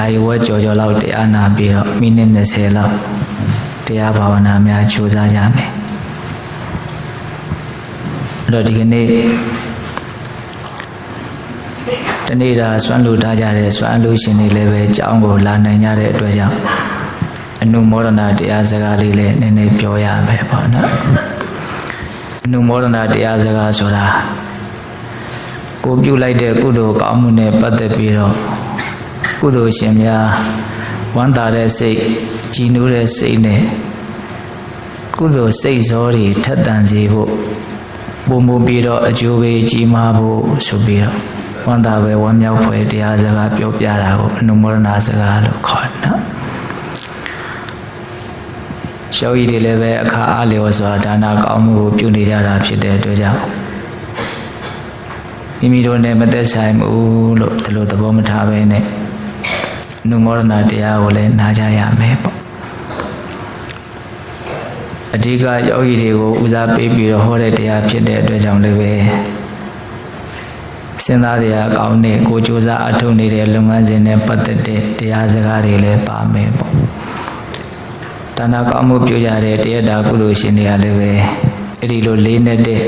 နိုင်ဝဲကြော်ကြော်လောက်တရားနာပြီးတော့မိနစ်20လောက်တရားဘာဝနာများကြိုးစားကြမယ်အဲ့တော့ဒီကနေ့တနေ့တာဆွမ်းလူထားကြတဲ့ဆွမ်းလူရှင်တွေလည်းပဲကြောင်းကိုလာနိုင်ကြတဲ့အတွက်ကြောင့်အနုမောဒနာတရားစကားလေးလည်းနည်းနည်းပြောရမယ်ပေါ့နော်အနုမောဒနာတရားစကားဆိုတာကိုပြုလိုက်တဲ့ကုသိုလ်ကောင်းမှုနဲ့ပတ်သက်ပြီးတော့ ကုသိုလ်ရှင်များဝမ်းသာတဲ့စိတ်ကြည်နူးတဲ့စိတ်နဲ့ကုသိုလ်စိတ်ဇောတွေထက်သန်စေဖို့ပုံမူပြီးတော့အကျိုးပေးကြီးမားဖို့ဆိုပြီးတော့ဝမ်းသာပဲဝမ်းမြောက်ဖွယ်တရားစကားပြောပြတာကိုအနုမောဒနာစကားလို့ခေါ်တယ်နော်ရှောဤတွေလည်းပဲအခါအားလျော်စွာဒါနာကောင်းမှုကိုပြုနေကြတာဖြစ်တဲ့အတွက်ကြောင့်မိမိတို့နဲ့မသက်ဆိုင်ဘူးလို့ဒီလိုသဘောမထားဘဲနဲ့ အနုမောဒနာတရားကိုလည်းနားကြရမယ်ပေါ့အဓိကယောဂီတွေကိုဦးစားပေးပြီးတော့ဟောတဲ့တရားဖြစ်တဲ့အတွက်ကြောင့်လည်းပဲစဉ်းစားတရားကောင်းတဲ့ကိုကြိုးစားအထုတ်နေတဲ့လုပ်ငန်းစဉ်နဲ့ပတ်သက်တဲ့တရားစကားတွေလည်းပါမယ်ပေါ့ဒါနာကောင်းမှုပြုကြတဲ့တရားတာကုလို့ရှင်တွေကလည်းပဲအဲ့ဒီလိုလေးနေတဲ့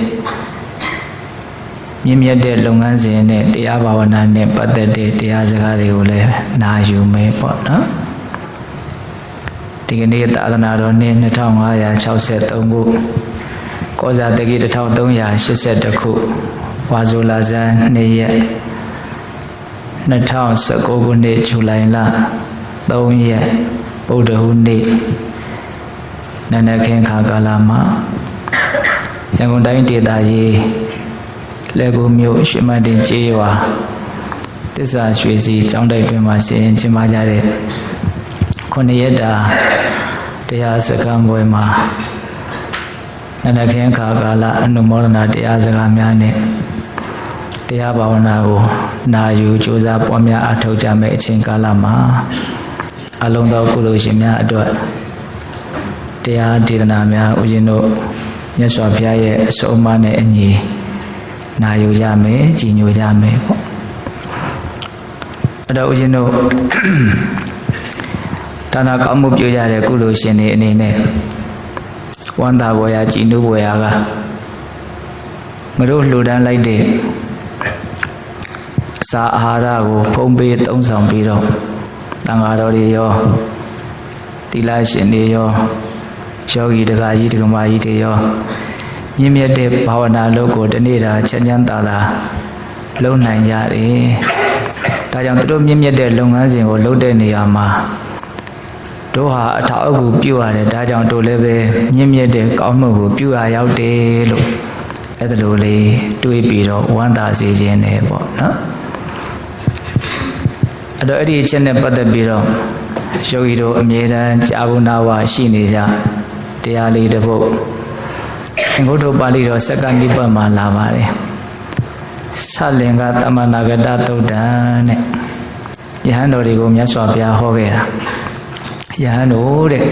မြင့်မြတ်တဲ့လုပ်ငန်းစဉ်နဲ့တရားဘာဝနာနဲ့ပတ်သက်တဲ့တရားစကားတွေကိုလည်းနာယူမယ်ပေါ့နော်ဒီကနေ့သာသနာတော်နှစ်2563ခုကောဇာတကိ1382ခုဝါဇိုလာဇန်2ရက်2019ခုနှစ်ဇူလိုင်လ3ရက်ဗုဒ္ဓဟူးနေ့နန္ဒခင်ခါကာလမှာရန်ကုန်တိုင်းဒေသကြီး လက်ကူမြို့ရွှေမတင်ကျေးရွာတစ္ဆာရွှေစီကျောင်းတိုက်တွင်မှာဆင်ကျင်းပကြတဲ့ခုနှစ်ရက်တာတရားစခန်းပွဲမှာနန္ဒခင်ခါကာလအနုမောဒနာတရားစကားများနဲ့တရားဘာဝနာကိုနာယူကြိုးစားပွားများအထောက်ကြမဲ့အချိန်ကာလမှာအလုံးသောကုသိုလ်ရှင်များအတွက်တရားဒေသနာများဦးဇင်းတို့မြတ်စွာဘုရားရဲ့အဆုံးအမနဲ့အညီ နာယူကြမယ်ကြည်ညိုကြမယ်ပေါ့အဲ့တော့ဦးဇင်းတို့ဒါနာကောင်းမှုပြုရတဲ့ကုသိုလ်ရှင်တွေအနေနဲ့ဝန္တာဘောရာကြည်နူးဘောရာကမတို့လှူဒန်းလိုက်တဲ့စာအာဟာရကိုဖုံးပေးသုံးဆောင်ပြီးတော့တန်ဃာတော်တွေရောသီလရှင်တွေရောယောဂီတက္ကကြီးတက္ကမကြီးတွေရော မြင့်မြတ်တဲ့ဘာဝနာလုပ်ကိုတနေ့တာချမ်းချမ်းသာသာလုပ်နိုင်ကြတယ်။ဒါကြောင့်သူတို့မြင့်မြတ်တဲ့လုပ်ငန်းစဉ်ကိုလုပ်တဲ့နေရာမှာတို့ဟာအထောက်အကူပြုရတယ်ဒါကြောင့်တို့လည်းပဲမြင့်မြတ်တဲ့ကောင်းမှုကိုပြုရရောက်တယ်လို့အဲ့ဒါလိုလေးတွေးပြီးတော့ဝမ်းသာစေခြင်းနဲ့ပေါ့နော်အဲ့တော့အဲ့ဒီအချက်နဲ့ပတ်သက်ပြီးတော့ယောဂီတို့အမြဲတမ်းကြာဘူးနာဝရှိနေကြတရားလေးတစ်ပုဒ်အ င်္ဂုတ္တပါဠိတော်စက္ကနိပတ်မှာလာပါတယ်ဆလင်္ကတမနာဂတသုတ်တံတဲ့ယဟန်တော်တွေကိုမြတ်စွာဘုရားဟောခဲ့တာယဟန်တို့တဲ့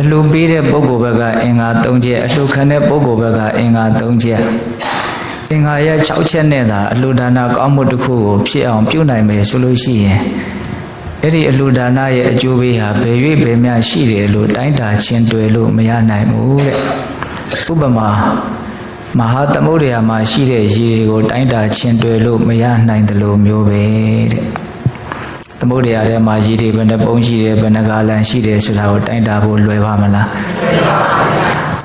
အလှပေးတဲ့ပုဂ္ဂိုလ်ဘက်ကအင်္ဂါ၃ချက်အလှခံတဲ့ပုဂ္ဂိုလ်ဘက်ကအင်္ဂါ၃ချက်အင်္ဂါရဲ့6ချက်နဲ့သာအလှဒါနကောင်းမှုတစ်ခုကိုဖြစ်အောင်ပြုနိုင်မယ်ဆိုလို့ရှိရင် အဲ့ဒီအလှဒါနရဲ့အကျိုးပေးဟာဘယ်၍ဘယ်မျှရှိတယ်လို့တိုင်းတာချင်းတွေ့လို့မရနိုင်ဘူးတဲ့ဥပမာမဟာသမုဒ္ဒရာမှာရှိတဲ့ရေတွေကိုတိုင်းတာချင်းတွေ့လို့မရနိုင်တယ်လို့မျိုးပဲတဲ့သမုဒ္ဒရာထဲမှာရေတွေဘယ်နှပုံရှိတယ်ဘယ်နှကားလန်ရှိတယ်ဆိုတာကိုတိုင်းတာဖို့လွယ်ပါမလား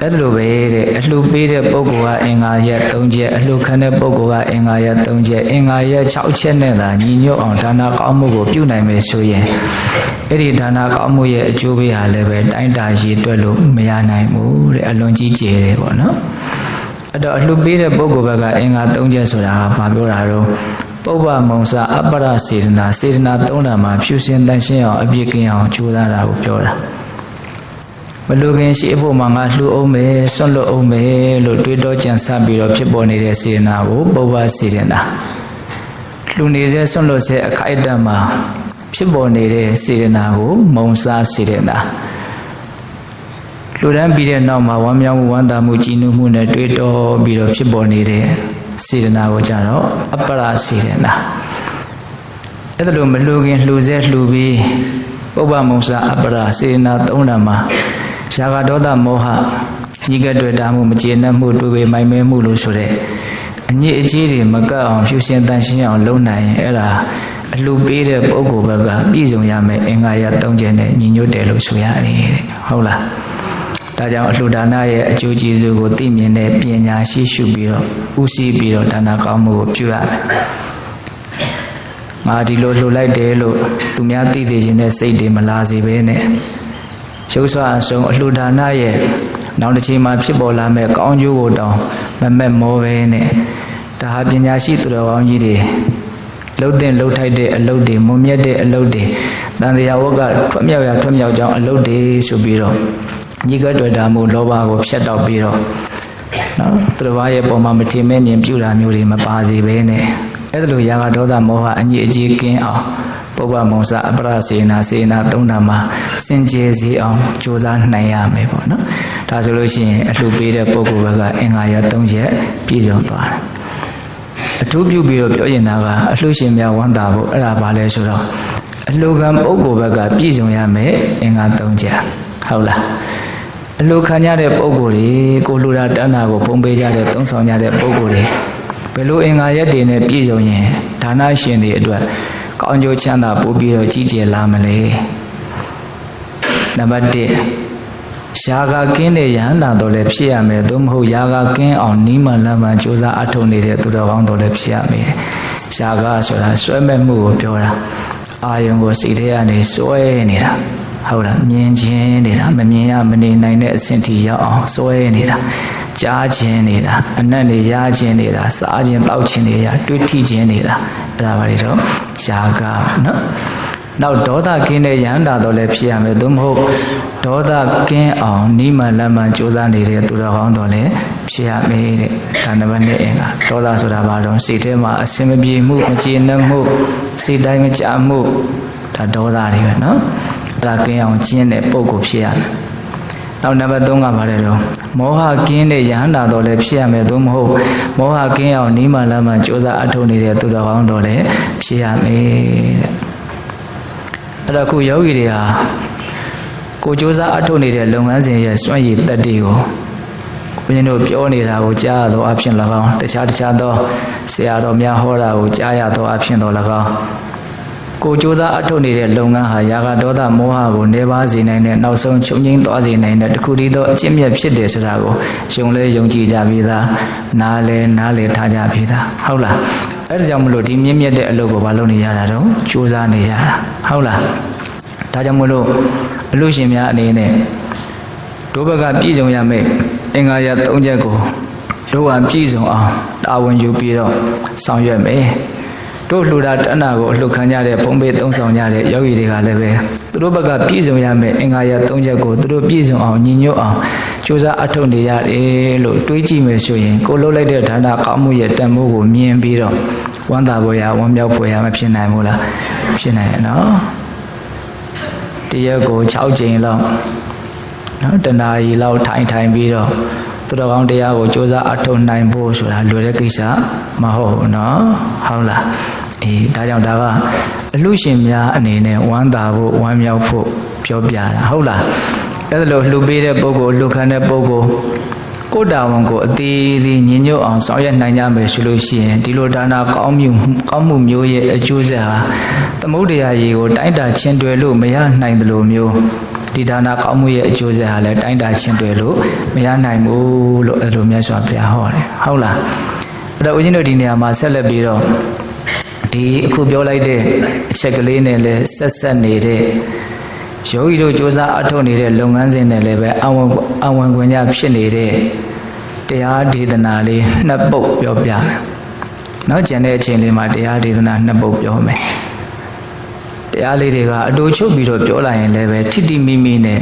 အဲ့ဒါလိုပဲတဲ့အလှပေးတဲ့ပုဂ္ဂိုလ်ကအင်္ဂါရက်၃ချက်အလှခံတဲ့ပုဂ္ဂိုလ်ကအင်္ဂါရက်၃ချက်အင်္ဂါရက်6ချက်နဲ့သာညီညွတ်အောင်ဒါနာကောင်းမှုကိုပြုနိုင်မယ်ဆိုရင်အဲ့ဒီဒါနာကောင်းမှုရဲ့အကျိုးပေးဟာလည်းပဲတိုင်းတာရည်တွက်လို့မရနိုင်ဘူးတဲ့အလွန်ကြီးကျယ်တယ်ပေါ့နော်အဲ့တော့အလှပေးတဲ့ပုဂ္ဂိုလ်ဘက်ကအင်္ဂါ၃ချက်ဆိုတာကဘာပြောတာတော့ပုဗ္ဗမုံစာအပ္ပရစေတနာစေတနာ၃ဓာတ်မှာဖြူစင်တန်ရှင်းအောင်အပြည့်ကင်းအောင်ကြိုးစားတာကိုပြောတာ မလူခင်ရှိဖို့မှာငါလှူအောင်မယ်ဆွန့်လွတ်အောင်မယ်လို့တွေးတောကြံစပြီးတော့ဖြစ်ပေါ်နေတဲ့စေတနာကိုပုဗ္ဗစေတနာလှူနေစေဆွန့်လွတ်စေအခိုက်အတန့်မှာဖြစ်ပေါ်နေတဲ့စေတနာကိုမုံစားစေတနာလူတန်းပြီးတဲ့နောက်မှာဝမ်းမြောက်မှုဝမ်းသာမှုကြည်နူးမှုနဲ့တွေးတောပြီးတော့ဖြစ်ပေါ်နေတဲ့စေတနာကိုကြတော့အပ္ပရာစေတနာအဲ့ဒါလိုမလှူခင်လှူစေလှူပြီးပုပ္ပမုံစာအပရာစေနာသုံးဓမ္မှာဇာကဒေါသမောဟညီကတွေ့တာမှုမကျေနပ်မှုတွေ့ပေမိုင်မဲမှုလို့ဆိုတဲ့အညစ်အကြေးတွေမကပ်အောင်ဖြူရှင်တန်ရှင်းအောင်လုပ်နိုင်ရင်အဲ့ဒါအလှပေးတဲ့ပုဂ္ဂိုလ်ဘက်ကပြည့်စုံရမယ်အင်္ဂါရ၃ချက်နဲ့ညီညွတ်တယ်လို့ဆိုရတယ်တဲ့ဟုတ်လားဒါကြောင့်အလှဒါနရဲ့အကျိုးကျေးဇူးကိုသိမြင်တဲ့ပညာရှိရှုပြီးတော့ဥစည်းပြီးတော့ဒါနကောင်းမှုကိုပြုရမယ်ငါဒီလိုလှူလိုက်တယ်လို့သူများသိသိချင်းတဲ့စိတ်တွေမလာစေဘဲနဲ့ ရုပ်ဆွအဆုံးအလှဒါနရဲ့နောက်တစ်ချိန်မှာဖြစ်ပေါ်လာမဲ့ကောင်းကျိုးကိုတောင်းမမက်မောပဲနဲ့ဒါဟာပညာရှိသူတော်ကောင်းကြီးတွေလှုပ်တဲ့လှုပ်ထိုက်တဲ့အလုပ်တွေမုံမြတ်တဲ့အလုပ်တွေတန်တရားဝတ်ကထွက်မြောက်ရထွက်မြောက်ကြောင်းအလုပ်တွေဆိုပြီးတော့ညီကတွေ့တာမှုလောဘကိုဖျက်တော့ပြီးတော့နော်သူတော်ဘာရဲ့ပုံမှာမထင်မဲ့မြင်ပြူတာမျိုးတွေမပါစေဘဲနဲ့အဲ့ဒါလိုရာဂဒေါသမောဟအညစ်အကြေးကင်းအောင် ပုပ္ပမုံစအပရစေနာစေနာသုံးနာမှာစင်ကြယ်စေအောင်ကြိုးစားနိုင်ရမယ်ပေါ့နော်ဒါဆိုလို့ရှိရင်အလှပေးတဲ့ပုဂ္ဂိုလ်ဘက်ကအင်္ဂါရ၃ချက်ပြည့်စုံသွားတယ်အထူးပြုပြီးတော့ပြောရင်တာကအလှရှင်များဝမ်းသာဖို့အဲ့ဒါဘာလဲဆိုတော့အလှကံပုဂ္ဂိုလ်ဘက်ကပြည့်စုံရမယ်အင်္ဂါ၃ချက်ဟုတ်လားအလှခံရတဲ့ပုဂ္ဂိုလ်တွေကိုလူတာတဏ္ဍာကိုပုံပေးကြတဲ့သုံးဆောင်ကြတဲ့ပုဂ္ဂိုလ်တွေဘယ်လိုအင်္ဂါရက်တွေနဲ့ပြည့်စုံရင်ဒါနရှင်တွေအတွက် ကောင်းကျိုးချမ်းသာပို့ပြီးတော့ကြီးကျယ်လာမလဲနံပါတ်1ရှားကကင်းတဲ့ယဟန္တာတော်လည်းဖြစ်ရမယ်သို့မဟုတ်ယာကကင်းအောင်နီးမှန်လမ်းမှန်ကြိုးစားအထောက်နေတဲ့သူတော်ကောင်းတော်လည်းဖြစ်ရမယ်ရှားကဆိုတာဆွဲမဲ့မှုကိုပြောတာအာယုံကိုစိတ်ထဲကနေစွဲနေတာဟုတ်လားမြင်ချင်းနေတာမမြင်ရမနေနိုင်တဲ့အဆင့်ထိရောက်အောင်စွဲနေတာကြားခြင်းနေတာအနက်နေရခြင်းနေတာစားခြင်းတောက်ခြင်းတွေရတွေးထိခြင်းနေတာ အဲ့ဒါပါလေတော့ယာကနော်နောက်ဒေါသကင်းတဲ့ယဟန္တာတော့လည်းဖြစ်ရမယ်သို့မဟုတ်ဒေါသကင်းအောင်နိမလမန်စူးစမ်းနေတဲ့သူတော်ကောင်းတော့လည်းဖြစ်ရမယ်တဲ့ဒါနံပါတ်1အင်္ဂါဒေါသဆိုတာဘာလို့စိတ်ထဲမှာအစင်မပြေမှုမကျေနပ်မှုစိတ်တိုင်းမကြမှုဒါဒေါသတွေပဲနော်အဲ့ဒါကင်းအောင်ကျင့်တဲ့ပုံကိုဖြစ်ရမယ် နောက်နံပါတ်3ကဘာလဲတော့မောဟကင်းတဲ့ယဟန္တာတော့လည်းဖြစ်ရမယ်သို့မဟုတ်မောဟကင်းအောင်နိမလမန်စူးစမ်းအထောက်နေတဲ့သူတော်ကောင်းတော့လည်းဖြစ်ရမယ်တဲ့အဲ့တော့ခုယောဂီတွေဟာကိုစ조사အထုတ်နေတဲ့လုပ်ငန်းစဉ်ရဲ့စွန့်ရည်တက်တွေကိုဘုရင်တို့ပြောနေတာကိုကြားရသောအဖြစ်၎င်းတခြားတခြားသောဆရာတော်များဟောတာကိုကြားရသောအဖြစ်တော်၎င်း ကိုစ조사အထုတ်နေတဲ့လုပ်ငန်းဟာယာဂဒေါသမောဟကိုနေပါစေနိုင်တဲ့နောက်ဆုံးချုပ်ငိမ့်သွားစေနိုင်တဲ့တခုတည်းသောအကျင့်မြတ်ဖြစ်တယ်ဆိုတာကိုယုံလဲယုံကြည်ကြပြီးသားနားလဲနားလဲထားကြပြီးသားဟုတ်လားအဲ့ဒါကြောင့်မလို့ဒီမြင့်မြတ်တဲ့အလုပ်ကိုမလုပ်နေရတာတော့စူးစမ်းနေရတာဟုတ်လားဒါကြောင့်မလို့အလို့ရှင်များအနေနဲ့ဒုဘကပြည့်စုံရမယ်အင်္ဂါရ၃ချက်ကိုတို့ဟာပြည့်စုံအောင်တာဝန်ယူပြီးတော့ဆောင်ရွက်မယ် တို့လှူတာတဏ္ဍာကိုအလှခံကြတဲ့ပုံပေသုံးဆောင်ကြတဲ့ယောဂီတွေကလည်းပဲသူတို့ဘက်ကပြည့်စုံရမယ်အင်္ဂါရ၃ချက်ကိုသူတို့ပြည့်စုံအောင်ညီညွတ်အောင်ကြိုးစားအထောက်နေရတယ်လို့တွေးကြည့်မယ်ဆိုရင်ကိုလှုပ်လိုက်တဲ့ဌာနကောင်းမှုရဲ့တန်ဖိုးကိုမြင်ပြီးတော့ဝမ်းသာဖွယ်ရဝမ်းမြောက်ဖွယ်ရမဖြစ်နိုင်ဘူးလားဖြစ်နိုင်ရဲ့နော်တရက်ကို6ကြိမ်လောက်နော်တနာရီလောက်ထိုင်ထိုင်ပြီးတော့ သူတော်ကောင်းတရားကိုကြိုးစားအထောက်နိုင်ဖို့ဆိုတာလွယ်တဲ့ကိစ္စမဟုတ်ဘူးနော်ဟုတ်လားအေးဒါကြောင့်ဒါကအလှရှင်များအနေနဲ့ဝမ်းသာဖို့ဝမ်းမြောက်ဖို့ပြောပြတာဟုတ်လားအဲ့ဒါလို့လှူပေးတဲ့ပုဂ္ဂိုလ်လှူခံတဲ့ပုဂ္ဂိုလ်ကိုယ်တာဝန်ကိုအသေးသေးညင်ညွတ်အောင်ဆောင်ရွက်နိုင်ကြမယ်ဆိုလို့ရှိရင်ဒီလိုဒါနာကောင်းမှုကောင်းမှုမျိုးရဲ့အကျိုးဆက်ဟာသမုဒ္ဒရာရေကိုတိုင်းတာချင်းတွယ်လို့မရနိုင်သလိုမျိုး ဒီဒါနာကောင်းမှုရဲ့အကျိုးဆက်ဟာလည်းတိုင်းတာချင်းတွယ်လို့မရနိုင်ဘူးလို့အဲ့လိုမြတ်စွာဘုရားဟောတယ်ဟုတ်လားအဲ့တော့ဦးဇင်းတို့ဒီနေရာမှာဆက်လက်ပြီးတော့ဒီအခုပြောလိုက်တဲ့အချက်ကလေးနဲ့လည်းဆက်ဆက်နေတဲ့ယောဂီတို့စ조사အထောက်နေတဲ့လုပ်ငန်းစဉ်နဲ့လည်းပဲအဝန်အဝန်ခွင့်ရဖြစ်နေတဲ့တရားဒေသနာလေးနှစ်ပုတ်ပြောပြမယ်။နောက်ကျန်တဲ့အချိန်လေးမှာတရားဒေသနာနှစ်ပုတ်ပြောမယ်။ တရားလေးတွေကအတူချုပ်ပြီးတော့ပြောလိုက်ရင်လည်းပဲထိတိမိမိနဲ့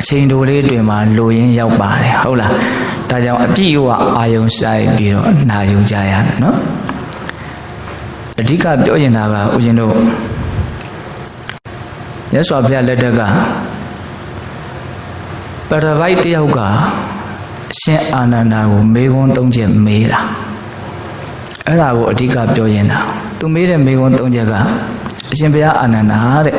အချိန်တိုလေးတွင်မှာလိုရင်းရောက်ပါတယ်ဟုတ်လား။ဒါကြောင့်အပြည့်အဝအာယုံဆိုင်ပြီးတော့နာယုံကြရတယ်နော်။အဓိကပြောရင်တာကဦးဇင်းတို့ရသော်ဘုရားလက်ထက်ကပရပိုက်တယောက်ကရှင်အာနန္ဒာကိုမေခွန်းသုံးချက်မေးတာအဲ့ဒါကိုအဓိကပြောရင်တာသူမေးတဲ့မေခွန်း၃ချက်က အရှင်ဘုရားအာနန္ဒာတဲ့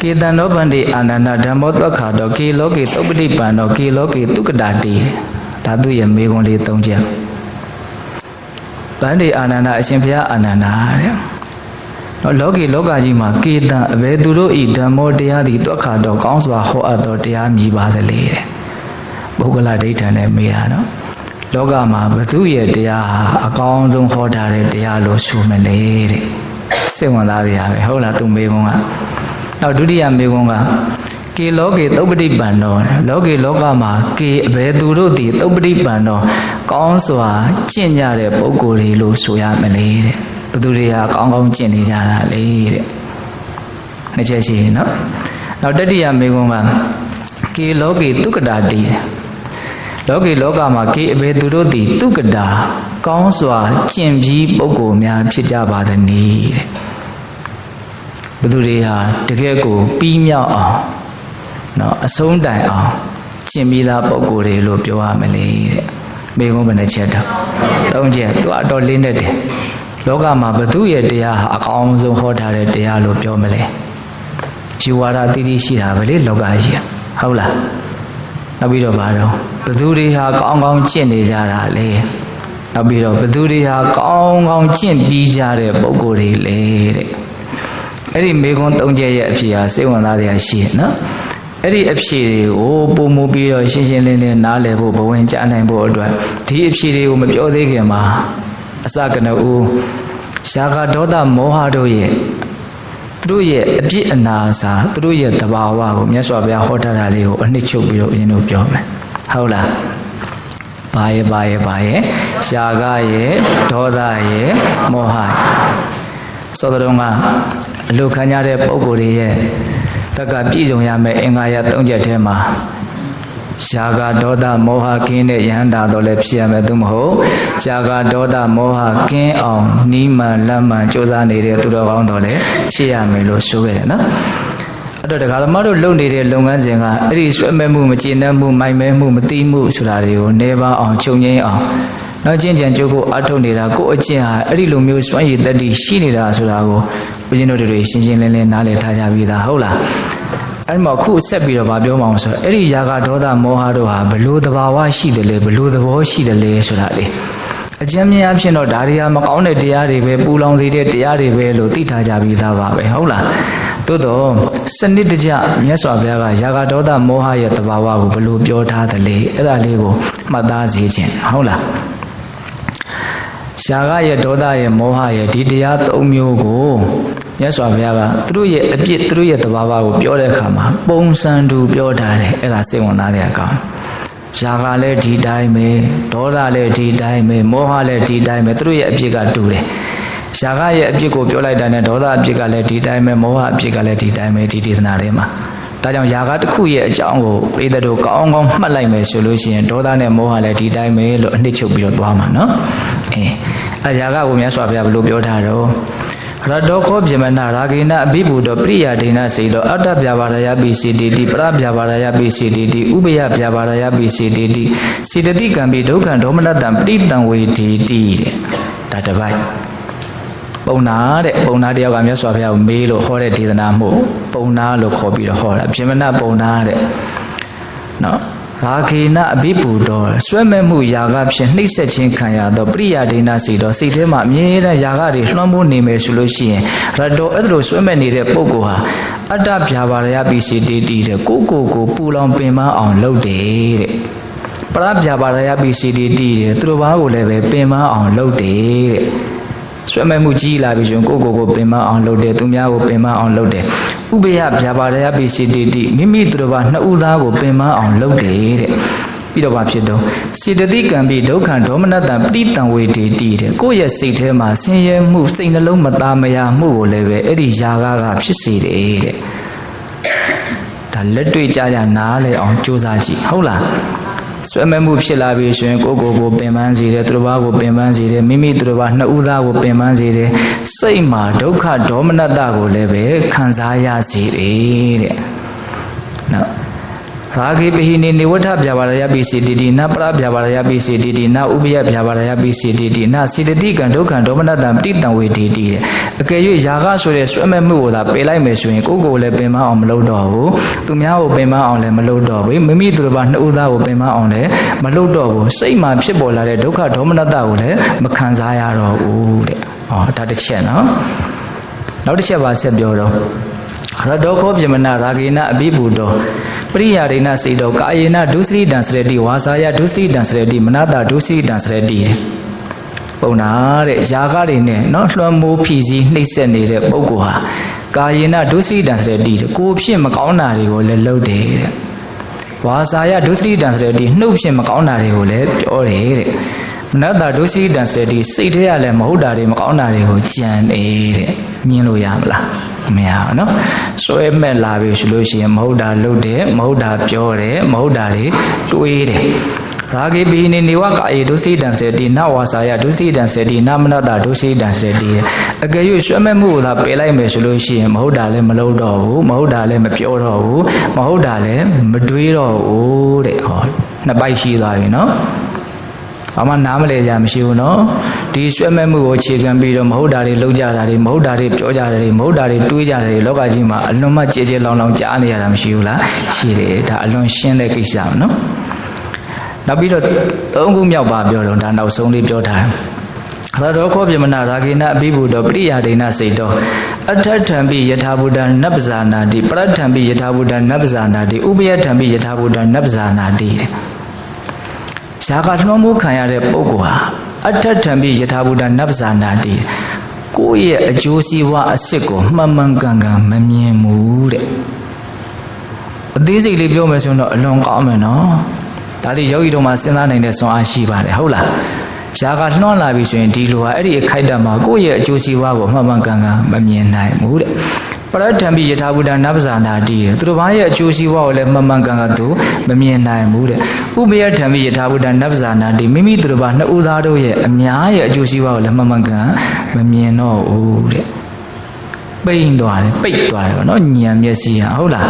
ကေတံနောဗန္တိအာနန္ဒဓမ္မောသက္ခါတောကေလောကေသုပ္ပတိပံတောကေလောကေတုက္ကတာတိဒါသူရဲ့မေခွန်းလေး၃ချက်ဗန္တိအာနန္ဒအရှင်ဘုရားအာနန္ဒာတဲ့နော်လောကီလောကကြီးမှာကေတံအဘယ်သူတို့ဤဓမ္မောတရားသည်တွက်ခါတော့ကောင်းစွာဟောအပ်သောတရားမြည်ပါသလေတဲ့ပုဂ္ဂလဒိဋ္ဌံနဲ့မေးတာနော်လောကမှာဘသူရဲ့တရားဟာအကောင်းဆုံးဟောထားတဲ့တရားလို့ဆိုမလဲတဲ့ စိတ်ဝင်စားစရာပဲဟုတ်လားသူမေကုန်းကနောက်ဒုတိယမေကုန်းကကေလောကေသုပ္ပတိပံတော်လောကေလောကမှာကေအဘယ်သူတို့သည်သုပ္ပတိပံတော်ကောင်းစွာကျင့်ကြတဲ့ပုဂ္ဂိုလ်တွေလို့ဆိုရမလဲတဲ့ဘသူတွေကကောင်းကောင်းကျင့်နေကြတာလေတဲ့နှစ်ချက်ရှိနော်နောက်တတိယမေကုန်းကကေလောကေတုက္ကတာတိ လောကေလောကမှာကေအဘယ်သူတို့သည်တုက္ကတာကောင်းစွာကျင့်ပြီးပုဂ္ဂိုလ်များဖြစ်ကြပါသနည်းတဲ့ဘသူတွေဟာတကယ်ကိုပြီးမြောက်အောင်နော်အဆုံးတိုင်အောင်ကျင့်ပြီးသားပုဂ္ဂိုလ်တွေလို့ပြောရမလဲတဲ့မေကုန်းဘယ်နှချက်တော့သုံးချက်သူအတော်လင်းတတ်တယ်လောကမှာဘသူရဲ့တရားဟာအကောင်းဆုံးဟောထားတဲ့တရားလို့ပြောမလဲဇီဝါဒတည်တည်ရှိတာပဲလေလောကကြီးဟုတ်လား နောက်ပြီးတော့ဘာတော့ဘသူတွေဟာကောင်းကောင်းကျင့်နေကြတာလေနောက်ပြီးတော့ဘသူတွေဟာကောင်းကောင်းကျင့်ပြီးကြတဲ့ပုံကိုယ်တွေလေတဲ့အဲ့ဒီမေခွန်း၃ချက်ရဲ့အဖြစ်ဟာစိတ်ဝင်စားစရာရှိတယ်နော်အဲ့ဒီအဖြေတွေကိုပုံမူပြီးတော့ရှင်းရှင်းလင်းလင်းနားလည်ဖို့ဘဝင်ကြားနိုင်ဖို့အတွက်ဒီအဖြေတွေကိုမပြောသေးခင်မှာအစကနဦးရှားကဒေါသမောဟတို့ရဲ့ သူတို့ရဲ့အပြစ်အနာစာသူတို့ရဲ့တဘာဝကိုမြတ်စွာဘုရားဟောထားတာလေးကိုအနှစ်ချုပ်ပြီးတော့အရင်တို့ပြောမယ်ဟုတ်လားဘာရဲ့ဘာရဲ့ဘာရဲ့ရှားကရဲ့ဒေါသရဲ့မောဟရဲ့သောတော်ကအလုခံရတဲ့ပုံကိုယ်တွေရဲ့တက်ကပြည့်စုံရမယ်အင်္ဂါရ၃ချက်ထဲမှာ ရှားကဒေါသမောဟကင်းတဲ့ယဟန္တာတော့လည်းဖြစ်ရမယ်သူမဟုတ်ရှားကဒေါသမောဟကင်းအောင်နီးမှန်လက်မှန်စ조사နေတဲ့သူတော်ကောင်းတော့လည်းဖြစ်ရမယ်လို့ဆိုခဲ့တယ်နော်အဲ့တော့ဒကာဓမ္မတို့လုပ်နေတဲ့လုပ်ငန်းစဉ်ကအဲ့ဒီဆွဲမဲ့မှုမကျေနပ်မှုမိုက်မဲမှုမတိမှုဆိုတာတွေကိုနေပါအောင်ချုပ်ငိမ့်အောင်နောက်ကျင့်ကြံကြိုးကိုအထုတ်နေတာကိုအကျင့်ဟာအဲ့ဒီလိုမျိုးစွမ်းရည်တက်တည်ရှိနေတာဆိုတာကိုဦးဇင်းတို့တွေရှင်းရှင်းလင်းလင်းနားလည်ထားကြပြီးသားဟုတ်လား အဲ့မှာခုဆက်ပြီးတော့ဗာပြောမအောင်ဆိုအဲ့ဒီຢာကဒေါသမောဟတို့ဟာဘလို့သဘာဝရှိတယ်လေဘလို့သဘောရှိတယ်လေဆိုတာလေအကျဉ်းမြင်အဖြစ်တော့ဒါတွေဟာမကောင်းတဲ့တရားတွေပဲပူလောင်စေတဲ့တရားတွေပဲလို့သိထားကြပြီးသားပါပဲဟုတ်လားသို့တော့စနစ်တကျမြတ်စွာဘုရားကຢာကဒေါသမောဟရဲ့သဘာဝကိုဘလို့ပြောထားတယ်လေအဲ့ဒါလေးကိုမှတ်သားစေခြင်းဟုတ်လားရှားကရဲ့ဒေါသရဲ့မောဟရဲ့ဒီတရားသုံးမျိုးကို မြတ်စွာဘုရားကသူတို့ရဲ့အပြစ်သူတို့ရဲ့တဘာဝကိုပြောတဲ့အခါမှာပုံစံတူပြောထားတယ်အဲ့ဒါစိတ်ဝင်စားတဲ့အကောင်ရှားကလည်းဒီတိုင်းပဲဒေါသလည်းဒီတိုင်းပဲမောဟလည်းဒီတိုင်းပဲသူတို့ရဲ့အပြစ်ကတူတယ်ရှားကရဲ့အပြစ်ကိုပြောလိုက်တာနဲ့ဒေါသအပြစ်ကလည်းဒီတိုင်းပဲမောဟအပြစ်ကလည်းဒီတိုင်းပဲဒီဒေသနာထဲမှာဒါကြောင့်ຢာကတစ်ခုရဲ့အကြောင်းကိုပေတဲ့တို့ကောင်းကောင်းမှတ်လိုက်မယ်ဆိုလို့ရှိရင်ဒေါသနဲ့မောဟလည်းဒီတိုင်းပဲလို့အနှစ်ချုပ်ပြီးတော့သွားမှာနော်အဲအຢာကကိုမြတ်စွာဘုရားဘယ်လိုပြောထားတော့ ရတောခောပြမနာရာဂိနအဘိဗုဒ္ဓပရိယာဒိနစေတောအတ္တပြဘာရယပိစီတိတိပရပြဘာရယပိစီတိတိဥပယပြဘာရယပိစီတိတိစေတတိကံပိဒုက္ခံဒေါမနတံပရိတံဝေတိတိတဲ့ဒါတစ်ပိုက်ပုံနာတဲ့ပုံနာတယောက်ကမြတ်စွာဘုရားကိုမေးလို့ဟောတဲ့ဒေသနာမှုပုံနာလို့ခေါ်ပြီးတော့ဟောတာပြမနာပုံနာတဲ့နော် ရာဂေနအဘိပူတော်ဆွဲမဲ့မှုຢာကဖြင့်နှိမ့်ဆက်ခြင်းခံရသောပရိယာဒိနာစီတော်စိတ်ထဲမှာအမြဲတမ်းຢာကတွေလွှမ်းမိုးနေမယ်ဆိုလို့ရှိရင်ရတော်အဲ့လိုဆွဲမဲ့နေတဲ့ပုဂ္ဂိုလ်ဟာအတ္တဗျာပါရယပိစီတိတိတဲ့ကိုကိုကိုပူလောင်ပင်ပန်းအောင်လုပ်တယ်တဲ့ပရဗျာပါရယပိစီတိတိတဲ့သူတို့ဘာကိုလည်းပဲပင်ပန်းအောင်လုပ်တယ်တဲ့ ဆွဲမဲ့မှုကြီးလာပြီဆိုရင်ကိုကိုကိုပင်မအောင်လုပ်တယ်သူများကိုပင်မအောင်လုပ်တယ်ဥပယဗျာပါရယပိစိတိတိမိမိသူတော်ဘာနှစ်ဦးသားကိုပင်မအောင်လုပ်တယ်တဲ့ပြီးတော့ဘာဖြစ်တော့စေတသိကံပြီးဒုက္ခဒေါမနတံပဋိတံဝေတေတိတဲ့ကိုယ့်ရဲ့စိတ်ထဲမှာဆင်းရဲမှုစိတ်နှလုံးမသားမယာမှုကိုလည်းပဲအဲ့ဒီຢာကားကဖြစ်စေတယ်တဲ့ဒါလက်တွေ့ကြကြနားလေအောင်ကြိုးစားကြည့်ဟုတ်လား ဆွဲမဲ့မှုဖြစ်လာပြီဆိုရင်ကိုကိုကိုပင်ပန်းစေတယ်သူတော်ဘာကိုပင်ပန်းစေတယ်မိမိသူတော်ဘာနှစ်ဦးသားကိုပင်ပန်းစေတယ်စိတ်မှာဒုက္ခဒေါမနတကိုလည်းပဲခံစားရစေတယ်တဲ့နော် ရရာဂေပဟိနေနေဝဋ္ဌဗျာပါရယပိစီတိတိနပရဗျာပါရယပိစီတိတိနဥပယဗျာပါရယပိစီတိတိနစေတတိကံဒုက္ခံဒေါမနတံပဋိတံဝေတိတိတဲ့အကယ်၍ယာကဆိုတဲ့ဆွဲမဲ့မှုကိုသာပေးလိုက်မယ်ဆိုရင်ကိုယ့်ကိုယ်လည်းပင်မအောင်မလုပ်တော့ဘူးသူများကိုပင်မအောင်လည်းမလုပ်တော့ဘူးမိမိသူတစ်ပါးနှစ်ဦးသားကိုပင်မအောင်လည်းမလုပ်တော့ဘူးစိတ်မှာဖြစ်ပေါ်လာတဲ့ဒုက္ခဒေါမနတကိုလည်းမခံစားရတော့ဘူးတဲ့ဟောဒါတစ်ချက်နော်နောက်တစ်ချက်ပါဆက်ပြောတော့ရတောခောပြမနာရာဂေနအဘိဘူတော ပရိယာဒိနစေတောကာယေနဒုစရိတံစရတိဝါစာယဒုစရိတံစရတိမနတာဒုစရိတံစရတိတဲ့ပုံနာတဲ့ယာကတွေနဲ့နော်လွှမ်းမိုးဖြီးစည်းနှိမ့်ဆက်နေတဲ့ပုဂ္ဂိုလ်ဟာကာယေနဒုစရိတံစရတိတဲ့ကိုယ်ဖြစ်မကောင်းတာတွေကိုလည်းလုပ်တယ်တဲ့ဝါစာယဒုစရိတံစရတိနှုတ်ဖြစ်မကောင်းတာတွေကိုလည်းပြောတယ်တဲ့ မနတာဒုစရိတံစရတိစိတ်ထဲကလည်းမဟုတ်တာတွေမကောင်းတာတွေကိုကြံနေတဲ့ညင်းလို့ရမလားမရဘူးနော်စွဲမဲ့လာပြီဆိုလို့ရှိရင်မဟုတ်တာလုပ်တယ်မဟုတ်တာပြောတယ်မဟုတ်တာတွေတွေးတယ်ရာဂေပိနေနေဝကာယေဒုစိတံစေတိနဝါစာယဒုစိတံစေတိနမနတဒုစိတံစေတိအကယ်၍စွဲမဲ့မှုကိုသာပယ်လိုက်မယ်ဆိုလို့ရှိရင်မဟုတ်တာလည်းမလုပ်တော့ဘူးမဟုတ်တာလည်းမပြောတော့ဘူးမဟုတ်တာလည်းမတွေးတော့ဘူးတဲ့ဟောနှစ်ပိုက်ရှိသွားပြီနော် ဘာမှနားမလဲကြမရှိဘူးနော်ဒီဆွဲမဲ့မှုကိုခြေခံပြီးတော့မဟုတ်တာတွေလုပ်ကြတာတွေမဟုတ်တာတွေပြောကြတာတွေမဟုတ်တာတွေတွေးကြတာတွေလောကကြီးမှာအလွန်မှကြဲကြဲလောင်လောင်ကြားနေရတာမရှိဘူးလားရှိတယ်ဒါအလွန်ရှင်းတဲ့ကိစ္စပါနော်နောက်ပြီးတော့သုံးခုမြောက်ပါပြောတော့ဒါနောက်ဆုံးလေးပြောထားရတောခောပြမနာရာဂိနအဘိဗုဒ္ဓပရိယာဒိနစေတောအထထံပိယထာဗုဒ္ဓနပ္ပဇာနာတိပရထံပိယထာဗုဒ္ဓနပ္ပဇာနာတိဥပယထံပိယထာဗုဒ္ဓနပ္ပဇာနာတိတဲ့ ရှားကလွှမ်းမိုးခံရတဲ့ပုဂ္ဂိုလ်ဟာအထထံပိယထာဘုဒ္ဓနဗ္ဗဇာနာတိကိုယ့်ရဲ့အကျိုးစီးပွားအစ်စ်ကိုမှန်မှန်ကန်ကန်မမြင်ဘူးတဲ့အသေးစိတ်လေးပြောမယ်ဆိုရင်တော့အလွန်ကောင်းမယ်နော်ဒါဒီယောဂီတို့မှာစဉ်းစားနိုင်တဲ့စွမ်းအားရှိပါတယ်ဟုတ်လားရှားကလွှမ်းလာပြီဆိုရင်ဒီလိုဟာအဲ့ဒီအခိုက်အတန့်မှာကိုယ့်ရဲ့အကျိုးစီးပွားကိုမှန်မှန်ကန်ကန်မမြင်နိုင်ဘူးတဲ့ ပရထံပိယထာဘုဒ္ဓနဗ္ဗဇာနာတိတဲ့သူတို့ဘာရဲ့အကျိုးစီးပွားကိုလည်းမှန်မှန်ကန်ကန်သူမမြင်နိုင်ဘူးတဲ့ဥပယထံပိယထာဘုဒ္ဓနဗ္ဗဇာနာတိမိမိသူတို့ဘာနှစ်ဦးသားတို့ရဲ့အများရဲ့အကျိုးစီးပွားကိုလည်းမှန်မှန်ကန်မမြင်တော့ဘူးတဲ့ပိန်သွားတယ်ပိတ်သွားတယ်ဗောနော်ညံမျက်စိဟာဟုတ်လား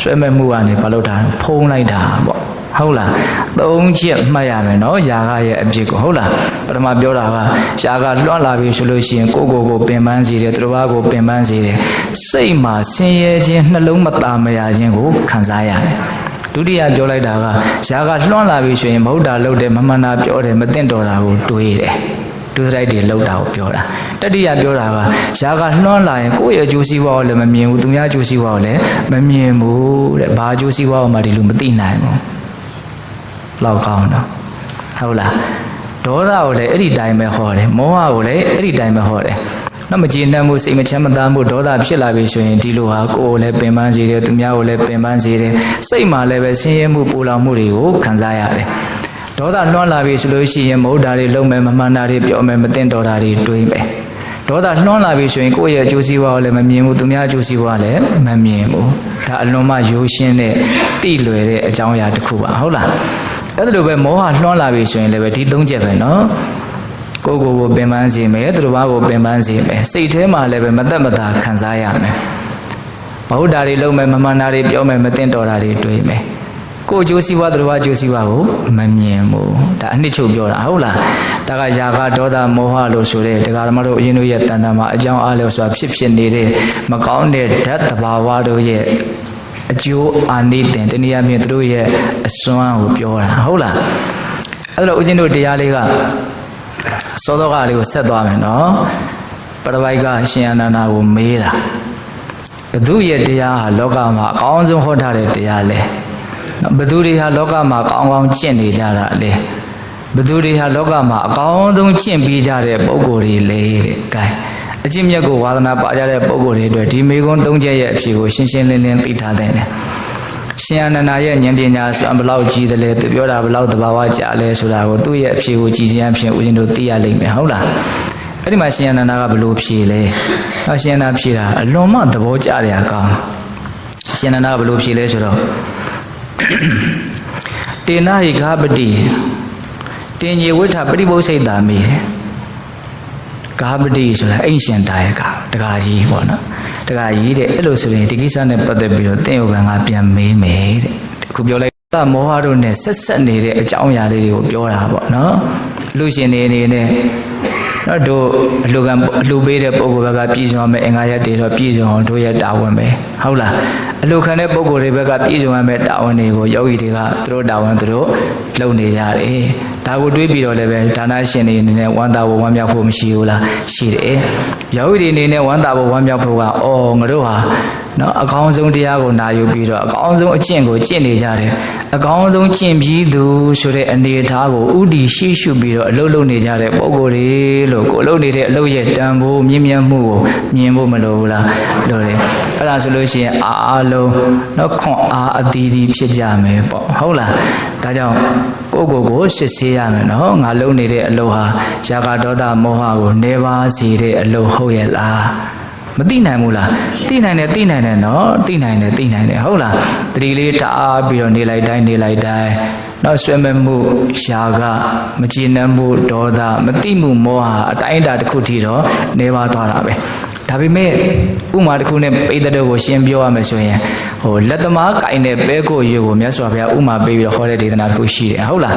ဆွဲမဲ့မှုကနေဘာလို့တာဖုံးလိုက်တာပေါ့ ဟုတ်လား၃ချက်မှတ်ရမယ်နော်ယာကရဲ့အဖြစ်ကိုဟုတ်လားပထမပြောတာကယာကလွန့်လာပြီဆိုလို့ရှိရင်ကိုယ့်ကိုယ်ကိုပင်ပန်းစေတယ်သူတစ်ပါးကိုပင်ပန်းစေတယ်စိတ်မှာဆင်းရဲခြင်းနှလုံးမသာမရာခြင်းကိုခံစားရတယ်ဒုတိယပြောလိုက်တာကယာကလွန့်လာပြီဆိုရင်ဗုဒ္ဓလုတ်တယ်မမနာပြောတယ်မသိမ့်တော်တာကိုတွေးတယ်ဒုစရိုက်တွေလောက်တာကိုပြောတာတတိယပြောတာကຢာကလွှမ်းလာရင်ကိုယ့်ရဲ့အကျိုးစီးပွားကိုလည်းမမြင်ဘူးသူများအကျိုးစီးပွားကိုလည်းမမြင်ဘူးတဲ့ဘာအကျိုးစီးပွားကိုမှဒီလူမသိနိုင်ဘူး လောက်ကောင်းတော့ဟုတ်လားဒေါသကိုလည်းအဲ့ဒီတိုင်းပဲဟောတယ်မောဟကိုလည်းအဲ့ဒီတိုင်းပဲဟောတယ်နော်မကြည်နပ်မှုစိတ်မချမ်းမသာမှုဒေါသဖြစ်လာပြီဆိုရင်ဒီလိုဟာကိုယ်ကိုလည်းပင်ပန်းစေတယ်သူများကိုလည်းပင်ပန်းစေတယ်စိတ်မှာလည်းပဲဆင်းရဲမှုပူလောင်မှုတွေကိုခံစားရတယ်ဒေါသလွှမ်းလာပြီဆိုလို့ရှိရင်မဟုတ်တာတွေလုံးမယ်မမှန်တာတွေပြောမယ်မသိတော်တာတွေတွေးမယ်ဒေါသလွှမ်းလာပြီဆိုရင်ကိုယ့်ရဲ့အကျိုးစီးပွားကိုလည်းမမြင်ဘူးသူများအကျိုးစီးပွားလည်းမမြင်ဘူးဒါအလွန်မှရိုးရှင်းတဲ့တိလွယ်တဲ့အကြောင်းအရာတစ်ခုပါဟုတ်လား အဲ့ဒါလိုပဲမောဟလွှမ်းလာပြီဆိုရင်လည်းပဲဒီသုံးချက်ပဲနော်ကိုယ်ကိုယ်ကိုပင်ပန်းစေမယ်သူတို့ဘာကိုပင်ပန်းစေမယ်စိတ်ထဲမှာလည်းပဲမသက်မသာခံစားရမယ်မဟုတ်တာတွေလုံးမယ်မမှန်တာတွေပြောမယ်မသိတော်တာတွေတွေးမယ်ကိုယ်အကျိုးစီးပွားသူတို့ဘာအကျိုးစီးပွားကိုမမြင်ဘူးဒါအနှစ်ချုပ်ပြောတာဟုတ်လားဒါကຢာကဒေါသမောဟလို့ဆိုတဲ့တရားဓမ္မတို့အရင်တို့ရဲ့တဏ္ဍာမှာအကြောင်းအားလျော်စွာဖြစ်ဖြစ်နေတဲ့မကောင်းတဲ့ဓာတ်တဘာဝတို့ရဲ့ အကျိုးအာနိသင်တနည်းအားဖြင့်သူတို့ရဲ့အစွမ်းကိုပြောတာဟုတ်လားအဲ့တော့ဦးဇင်းတို့တရားလေးကစောသောကလေးကိုဆက်သွားမယ်နော်ပရပိုက်ကရှင်အနန္ဒာကိုမေးတာဘသူရဲ့တရားဟာလောကမှာအကောင်းဆုံးဟောထားတဲ့တရားလဲဘသူတွေဟာလောကမှာကောင်းကောင်းကျင့်နေကြတာလဲဘသူတွေဟာလောကမှာအကောင်းဆုံးကျင့်ပြီးကြတဲ့ပုံကိုယ်တွေလေတဲ့ gain အကျင့်မြတ်ကိုဝါသနာပါကြတဲ့ပုံကိုယ်တွေအတွက်ဒီမေကွန်း၃ချက်ရဲ့အဖြစ်ကိုရှင်းရှင်းလင်းလင်းသိထားတဲ့တယ်ရှင်အနန္ဒာရဲ့ဉာဏ်ပညာစွမ်းဘလောက်ကြီးတယ်လဲသူပြောတာဘလောက်သဘာဝကြလဲဆိုတာကိုသူ့ရဲ့အဖြစ်ကိုကြည်ခြင်းအဖြစ်ဦးဇင်းတို့သိရလိမ့်မယ်ဟုတ်လားအဲ့ဒီမှာရှင်အနန္ဒာကဘလို့ဖြေလဲအရှင်အနန္ဒာဖြေတာအလွန်မှသဘောကျတယ်အကောင်ရှင်အနန္ဒာကဘလို့ဖြေလဲဆိုတော့တေနဟိဃပတိတင်ញေဝိထပရိပု္ပ္ပစိတ်တာမိတယ် ဂါပတိဆိုတာအိမ်ရှင်တာယကတကာကြီးပေါ့နော်တကာကြီးတဲ့အဲ့လိုဆိုရင်ဒီကိစ္စနဲ့ပတ်သက်ပြီးတော့တင့်ဥပ္ပံကပြန်မေးမယ်တဲ့ခုပြောလိုက်သမောဟတို့နဲ့ဆက်ဆက်နေတဲ့အကြောင်းအရာလေးတွေကိုပြောတာပေါ့နော်လူရှင်နေအနေနဲ့နော်တို့အလှကံအလှပေးတဲ့ပုဂ္ဂိုလ်ဘက်ကပြည်စုံရမယ်အင်္ဂါရက်တွေတော့ပြည်စုံအောင်တို့ရဲ့တာဝန်ပဲဟုတ်လား အလှခံတဲ့ပုဂ္ဂိုလ်တွေဘက်ကပြည်စုံရမယ်တာဝန်တွေကိုယောဂီတွေကသူတို့တာဝန်သူတို့လုပ်နေကြတယ်ဒါကိုတွေးပြီးတော့လည်းပဲဒါနရှင်တွေအနေနဲ့ဝမ်းသာဖို့ဝမ်းမြောက်ဖို့မရှိဘူးလားရှိတယ်ယောဂီတွေအနေနဲ့ဝမ်းသာဖို့ဝမ်းမြောက်ဖို့ကအော်ငါတို့ဟာနော်အကောင်းဆုံးတရားကိုနာယူပြီးတော့အကောင်းဆုံးအကျင့်ကိုကျင့်နေကြတယ်အကောင်းဆုံးကျင့်ပြီးသူဆိုတဲ့အနေအထားကိုဥတီရှိရှုပြီးတော့အလုပ်လုပ်နေကြတဲ့ပုံကိုယ်တွေလို့ကိုယ်လုပ်နေတဲ့အလုပ်ရဲ့တန်ဖိုးမြင့်မြတ်မှုကိုမြင်ဖို့မလိုဘူးလားလို့တယ်အဲ့ဒါဆိုလို့ရှိရင်အာအားလုံးနော်ခွန်အားအသီးသီးဖြစ်ကြမယ်ပေါ့ဟုတ်လားဒါကြောင့်ကိုယ့်ကိုယ်ကိုစစ်ဆေးရမယ်နော်ငါလုပ်နေတဲ့အလုပ်ဟာယာကဒေါသမောဟကိုနေပါစေတဲ့အလုပ်ဟုတ်ရဲ့လားမသိနိုင်ဘူးလားသိနိုင်တယ်သိနိုင်တယ်နော်သိနိုင်တယ်သိနိုင်တယ်ဟုတ်လားတတိလေးတအားပြီးတော့နေလိုက်တိုင်းနေလိုက်တိုင်းနောက်ဆွေးမဲ့မှုရှာကမကြည်နပ်မှုဒေါသမတိမှုမောဟအတိုင်းအတာတစ်ခုထိတော့နေပါသွားတာပဲ ဒါပေမဲ့ဥမာတစ်ခုနဲ့ပိဿတုကိုရှင်းပြောရမယ်ဆိုရင်ဟိုလက်သမားကင်တဲ့ပဲကိုရွကိုမြတ်စွာဘုရားဥမာပေးပြီးတော့ဟောတဲ့ဒေသနာတစ်ခုရှိတယ်ဟုတ်လား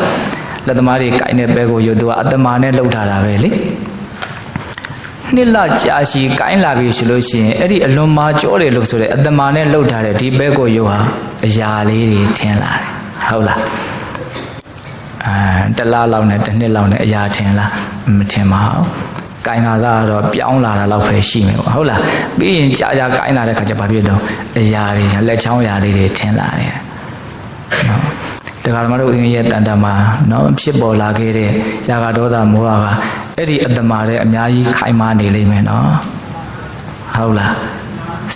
လက်သမားတွေကင်တဲ့ပဲကိုရွသူကအတ္တမာနဲ့လှုပ်ထားတာပဲလေနှစ်လကြာရှည်ကိုင်းလာပြီဆိုလို့ရှိရင်အဲ့ဒီအလွန်မာကြောတယ်လို့ဆိုတဲ့အတ္တမာနဲ့လှုပ်ထားတဲ့ဒီဘဲကိုရုပ်ဟာအရာလေးတွေထင်လာတယ်ဟုတ်လားအဲတစ်လားလောက်နဲ့တစ်နှစ်လောက်နဲ့အရာထင်လားမထင်ပါဘူး ကိုင်းလာတာကတော့ပြောင်းလာတာလောက်ပဲရှိမယ်ပေါ့ဟုတ်လားပြီးရင်ကြာကြာကိုင်းလာတဲ့ခါကျဘာဖြစ်တော့အရာတွေလက်ချောင်းအရာလေးတွေထင်လာတယ်နော်တခါမှတို့အင်းရဲ့တန်တမှာနော်ဖြစ်ပေါ်လာခဲ့တဲ့ຢာကဒေါသမောဟကအဲ့ဒီအတ္တမာတဲ့အများကြီးခိုင်မာနေလိမ့်မယ်နော်ဟုတ်လား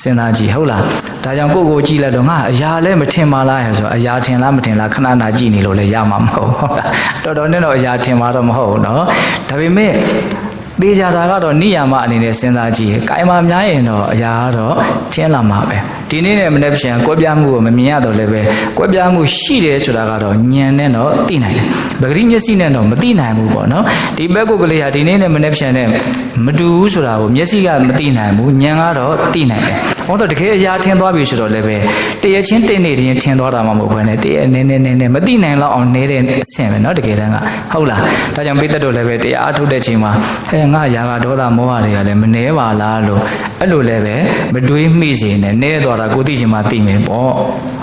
စဉ်းစားကြည့်ဟုတ်လားဒါကြောင့်ကိုယ့်ကိုကြည့်လိုက်တော့ငါအရာလည်းမထင်ပါလားဆိုတော့အရာထင်လားမထင်လားခဏနာကြည့်နေလို့လည်းရမှာမဟုတ်ဟုတ်လားတော်တော်နဲ့တော့အရာထင်မှာတော့မဟုတ်ဘူးနော်ဒါပေမဲ့ သေးကြတာကတော့နိယာမအနေနဲ့စဉ်းစားကြည့်ရင်ကိုင်မာများရင်တော့အရာကတော့ထင်းလာမှာပဲ ဒီနေ့နဲ့မနေ့ပြန်ကွဲပြားမှုကိုမမြင်ရတော့လည်းပဲကွဲပြားမှုရှိတယ်ဆိုတာကတော့ညံနဲ့တော့သိနိုင်တယ်ပဂရိမျက်စိနဲ့တော့မသိနိုင်ဘူးပေါ့နော်ဒီဘက်ကိုကလေးဟာဒီနေ့နဲ့မနေ့ပြန်နဲ့မတူဘူးဆိုတာကိုမျက်စိကမသိနိုင်ဘူးညံကတော့သိနိုင်တယ်ဟောဆိုတကယ်အရာထင်းသွားပြီဆိုတော့လည်းပဲတရချင်းတင်းနေတင်းထင်းသွားတာမှမဟုတ်ဘဲနဲ့တရနည်းနည်းနည်းနည်းမသိနိုင်လောက်အောင်နေတဲ့အဆင့်ပဲနော်တကယ်တမ်းကဟုတ်လားဒါကြောင့်ပိသက်တို့လည်းပဲတရားအထုတ်တဲ့ချိန်မှာဟဲ့ငါရာဂဒေါသမောဟတွေကလည်းမနှဲပါလားလို့အဲ့လိုလည်းပဲမတွေးမိစေနဲ့နဲသွားတာကိုသိချင်မှသိမယ်ပေါ့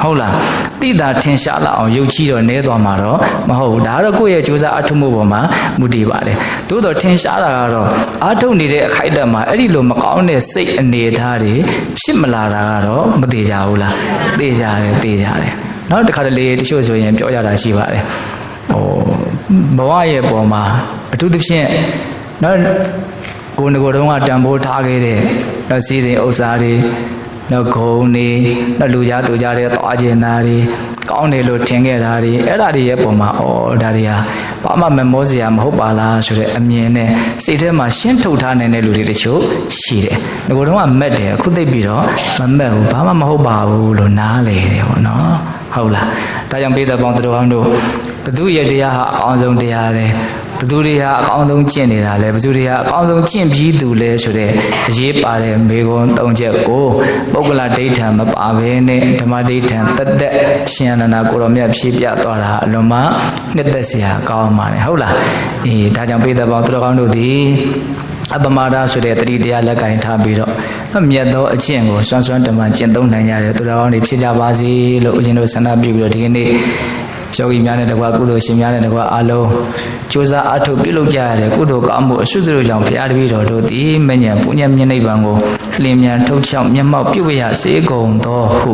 ဟုတ်လားသိတာထင်ရှားလာအောင်ယုတ်ကြည်တော့နဲသွားမှာတော့မဟုတ်ဘူးဒါကတော့ကိုယ့်ရဲ့ကြိုးစားအထုမှုပေါ်မှာမူတည်ပါတယ်သို့တော့ထင်ရှားတာကတော့အထုတ်နေတဲ့အခိုက်အတန့်မှာအဲ့ဒီလိုမကောင်းတဲ့စိတ်အနေအထားတွေဖြစ်မလာတာကတော့မသေးကြဘူးလားသေကြတယ်သေကြတယ်နောက်တစ်ခါတလေတချို့ဆိုရင်ပြောကြတာရှိပါတယ်ဟိုဘဝရဲ့ပေါ်မှာအထူးသဖြင့်နော်ကိုယ်ငကိုယ်တုံးကတံပိုးထားခဲ့တဲ့နော်စီးတဲ့ဥစ္စာတွေ နော်ဂုံနေနော်လူကြားသူကြားတဲ့သွားကျင်တာတွေကောင်းတယ်လို့ထင်ခဲ့တာတွေအဲ့ဒါတွေရဲ့ပုံမှာဩဒါတွေဟာဘာမှမမောစရာမဟုတ်ပါလားဆိုတဲ့အမြင်နဲ့စိတ်ထဲမှာရှင်းထုတ်ထားနိုင်တဲ့လူတွေတချို့ရှိတယ်ငကိုယ်တုံးကမက်တယ်အခုသိပြီးတော့မမက်ဘူးဘာမှမဟုတ်ပါဘူးလို့နားလေတယ်ပေါ့နော်ဟုတ်လားဒါကြောင့်ပေးတဲ့ပေါင်းသူတော်ကောင်းတို့ဘသူရဲ့တရားဟာအအောင်ဆုံးတရားလဲ ဘသူတွေဟာအကောင်းဆုံးကျင့်နေတာလဲဘသူတွေဟာအကောင်းဆုံးကျင့်ပြီးသူလဲဆိုတဲ့အရေးပါတဲ့မေခွန်း၃ချက်ကိုပုဂ္ဂလဒိဋ္ဌံမပါဘဲနဲ့ဓမ္မဒိဋ္ဌံတက်တက်ရှင်အနန္ဒကိုရောမြတ်ဖြည့်ပြသွားတာအလွန်မှနှစ်သက်စရာကောင်းပါတယ်ဟုတ်လားအေးဒါကြောင့်ပိဿပေါင်းသူတော်ကောင်းတို့ဒီအပမာဒဆိုတဲ့တတိတရားလက်ကင်ထားပြီးတော့မြတ်သောအကျင့်ကိုစွမ်းစွမ်းတမန်ကျင့်သုံးနိုင်ရတဲ့သူတော်ကောင်းတွေဖြစ်ကြပါစေလို့ဦးဇင်းတို့ဆန္ဒပြုပြီးတော့ဒီကနေ့ ယောဂီများနဲ့တကွာကုသိုလ်ရှင်များနဲ့တကွာအားလုံးကြိုးစားအားထုတ်ပြုလုပ်ကြရတဲ့ကုသိုလ်ကောင်းမှုအစွတ်စွတ်ကြောင့်ဘုရားတပည့်တော်တို့သည်မဉ္ဇဉ်ပုညမြင့်နိဗ္ဗာန်ကိုလင်းမြန်ထုတ်ချောက်မျက်မှောက်ပြုဝရစေကုန်သောဟု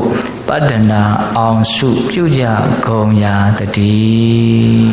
ပတ္တနာအောင်စုပြုကြကုန်ရာတည်း